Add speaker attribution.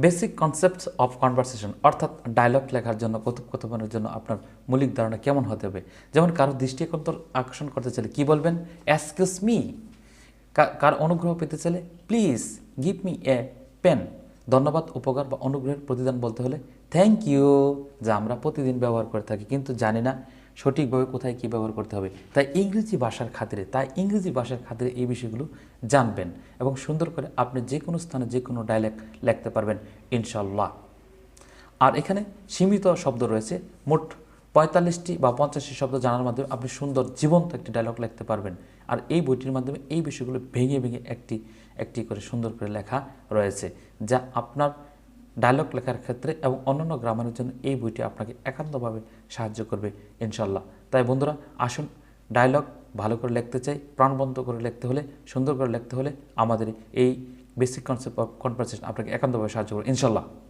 Speaker 1: Basic concepts of conversation অর্থাৎ dialogue লেখার জন্য, কথোপকথনের জন্য আপনার মৌলিক ধারণা কেমন হতে হবে? যেমন কারও দৃষ্টি আকর্ষণ- করতে চাইলে কী বলবেন? অ্যাসকিউস মি কার অনুগ্রহ পেতে চাইলে please give me a pen ধন্যবাদ, উপকার বা অনুগ্রহের প্রতিদান বলতে হলে থ্যাংক ইউ যা আমরা প্রতিদিন ব্যবহার করে থাকি, কিন্তু জানি না সঠিকভাবে কোথায় কী ব্যবহার করতে হবে। তাই ইংরেজি ভাষার খাতিরে, তাই ইংরেজি ভাষার খাতিরে এই বিষয়গুলো জানবেন এবং সুন্দর করে আপনি যে কোনো স্থানে যে কোনো ডায়লগ লিখতে পারবেন ইনশাল্লাহ আর এখানে সীমিত শব্দ রয়েছে, মোট পঁয়তাল্লিশটি বা পঞ্চাশটি শব্দ জানার মাধ্যমে আপনি সুন্দর জীবন্ত একটি ডায়লগ লিখতে পারবেন। আর এই বইটির মাধ্যমে এই বিষয়গুলো ভেঙে ভেঙে একটি একটি করে সুন্দর করে লেখা রয়েছে, যা আপনার ডায়লগ লেখার ক্ষেত্রে এবং অন্যান্য গ্রামারের জন্য এই বইটি আপনাকে একান্তভাবে সাহায্য করবে ইনশাল্লাহ তাই বন্ধুরা, আসুন ডায়লগ ভালো করে লিখতে চাই, প্রাণবন্ত করে লিখতে হলে, সুন্দর করে লিখতে হলে আমাদের এই বেসিক কনসেপ্ট অফ কনভারসেশন আপনাকে একান্তভাবে সাহায্য করবে ইনশাল্লাহ